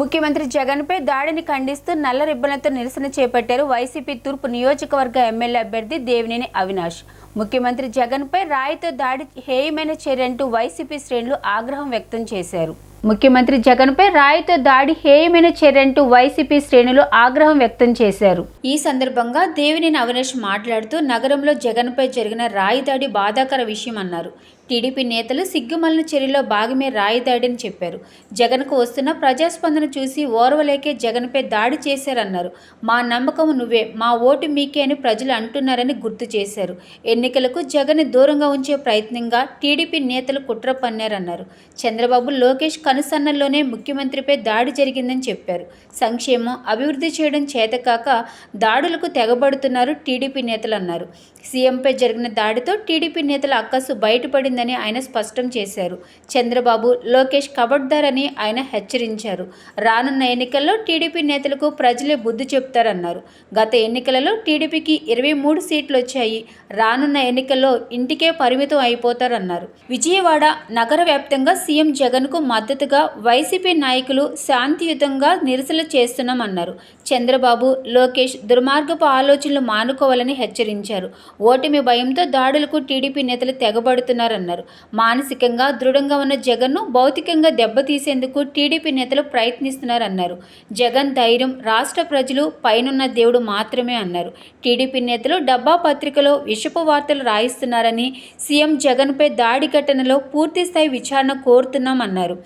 ముఖ్యమంత్రి జగన్పై దాడిని ఖండిస్తూ నల్ల రిబ్బన్లతో నిరసన చేపట్టారు వైసీపీ తూర్పు నియోజకవర్గ ఎమ్మెల్యే అభ్యర్థి దేవినేని అవినాష్. ముఖ్యమంత్రి జగన్పై రాయితో దాడి హేయమైన చర్యంటూ వైసీపీ శ్రేణులు ఆగ్రహం వ్యక్తం చేశారు. ముఖ్యమంత్రి జగన్పై రాయితో దాడి హేయమైన చర్యంటూ వైసీపీ శ్రేణులు ఆగ్రహం వ్యక్తం చేశారు. ఈ సందర్భంగా దేవినేని అవినాష్ మాట్లాడుతూ నగరంలో జగన్పై జరిగిన రాయి దాడి బాధాకర విషయం అన్నారు. టీడీపీ నేతలు సిగ్గుమలిన చర్యలో భాగమే రాయిదాడిని చెప్పారు. జగన్కు వస్తున్న ప్రజాస్పందన చూసి ఓర్వలేకే జగన్పై దాడి చేశారన్నారు. మా నమ్మకం నువ్వే మా ఓటు మీకే అని ప్రజలు అంటున్నారని గుర్తు చేశారు. ఎన్నికలకు జగన్ దూరంగా ఉంచే ప్రయత్నంగా టీడీపీ నేతలు కుట్ర పన్నారన్నారు. చంద్రబాబు లోకేష్ కనుసన్నల్లోనే ముఖ్యమంత్రిపై దాడి జరిగిందని చెప్పారు. సంక్షేమం అభివృద్ధి చేయడం చేతకాక దాడులకు తెగబడుతున్నారు టీడీపీ నేతలు అన్నారు. సీఎంపై జరిగిన దాడితో టీడీపీ నేతల అక్కసు బయటపడిందని ఆయన స్పష్టం చేశారు. చంద్రబాబు లోకేష్ కబడ్దారని ఆయన హెచ్చరించారు. రానున్న ఎన్నికల్లో టీడీపీ నేతలకు ప్రజలే బుద్ధి చెప్తారన్నారు. గత ఎన్నికలలో టీడీపీకి ఇరవై మూడు సీట్లు వచ్చాయి. రానున్న ఎన్నికల్లో ఇంటికే పరిమితం అయిపోతారన్నారు. విజయవాడ నగర వ్యాప్తంగా సీఎం జగన్కు మద్దతు మద్దతుగా వైసీపీ నాయకులు శాంతియుతంగా నిరసనలు చేస్తున్నామన్నారు. చంద్రబాబు లోకేష్ దుర్మార్గపు ఆలోచనలు మానుకోవాలని హెచ్చరించారు. ఓటమి భయంతో దాడులకు టీడీపీ నేతలు తెగబడుతున్నారన్నారు. మానసికంగా దృఢంగా ఉన్న జగన్ను భౌతికంగా దెబ్బతీసేందుకు టీడీపీ నేతలు ప్రయత్నిస్తున్నారన్నారు. జగన్ ధైర్యం రాష్ట్ర ప్రజలు పైనున్న దేవుడు మాత్రమే అన్నారు. టీడీపీ నేతలు డబ్బా పత్రికలో విషపు వార్తలు రాయిస్తున్నారని సీఎం జగన్పై దాడి ఘటనలో పూర్తిస్థాయి విచారణ కోరుతున్నామన్నారు.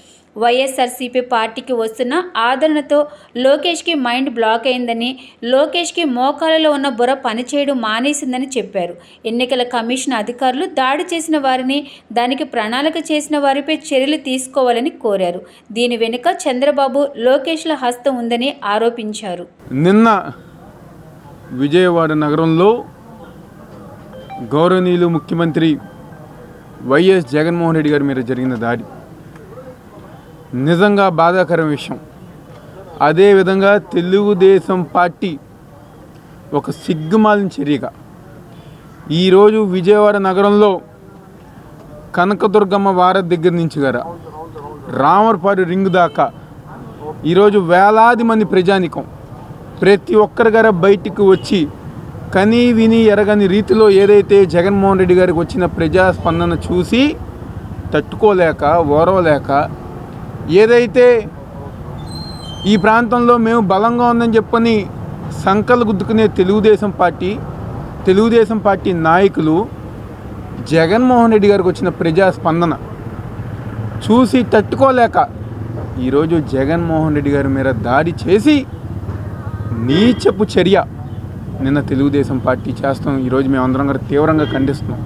వైఎస్ఆర్సీపీ పార్టీకి వస్తున్న ఆదరణతో లోకేష్కి మైండ్ బ్లాక్ అయిందని లోకేష్కి మోకాలలో ఉన్న బుర్ర పనిచేయడం మానేసిందని చెప్పారు. ఎన్నికల కమిషన్ అధికారులు దాడి చేసిన వారిని దానికి ప్రణాళిక చేసిన వారిపై చర్యలు తీసుకోవాలని కోరారు. దీని వెనుక చంద్రబాబు లోకేష్ల హస్తం ఉందని ఆరోపించారు. నిన్న విజయవాడ నగరంలో గౌరవనీయులు ముఖ్యమంత్రి వైఎస్ జగన్మోహన్ రెడ్డి గారి మీద జరిగిన దాడి. నిజంగా బాధాకరం విషయం. అదేవిధంగా తెలుగుదేశం పార్టీ ఒక సిగ్గుమాలిన చర్యగా. ఈరోజు విజయవాడ నగరంలో కనకదుర్గమ్మ వార దగ్గర నుంచి గారా రామర్పాడు రింగ్ దాకా ఈరోజు వేలాది మంది ప్రజానికం ప్రతి ఒక్కరి గారు బయటికి వచ్చి కని విని ఎరగని రీతిలో ఏదైతే జగన్మోహన్ రెడ్డి గారికి వచ్చిన ప్రజాస్పందన చూసి తట్టుకోలేక ఓరవలేక ఏదైతే ఈ ప్రాంతంలో మేము బలంగా ఉందని చెప్పని సంకలు గుద్దుకునే తెలుగుదేశం పార్టీ తెలుగుదేశం పార్టీ నాయకులు జగన్మోహన్ రెడ్డి గారికి వచ్చిన ప్రజాస్పందన చూసి తట్టుకోలేక ఈరోజు జగన్మోహన్ రెడ్డి గారి మీద దాడి చేసి నీచపు చర్య నిన్న తెలుగుదేశం పార్టీ చేస్తాం. ఈరోజు మేమందరం కూడా తీవ్రంగా ఖండిస్తున్నాం.